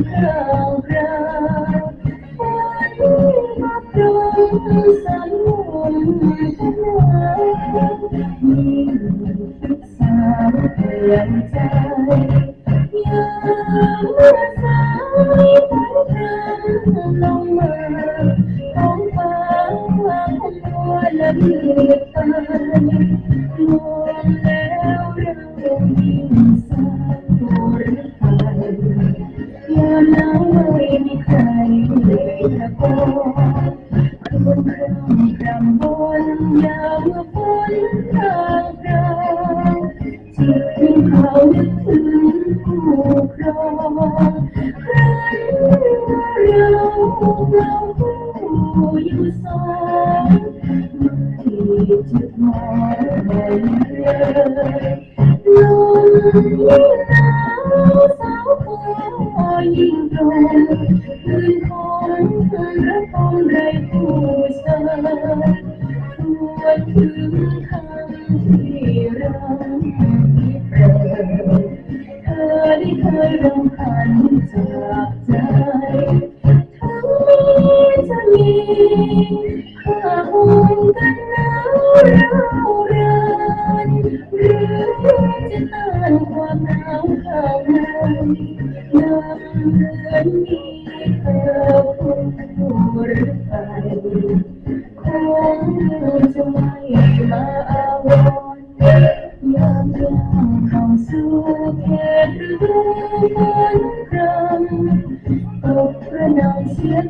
Amen.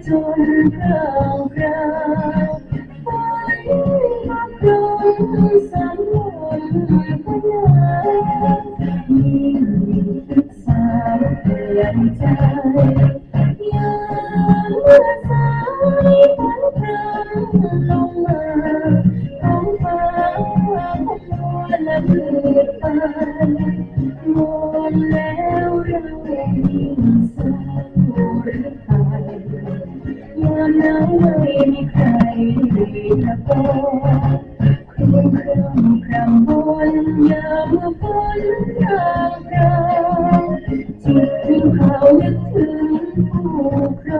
ทนเรื่องราว Oh,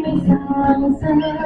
ไม่สางสรร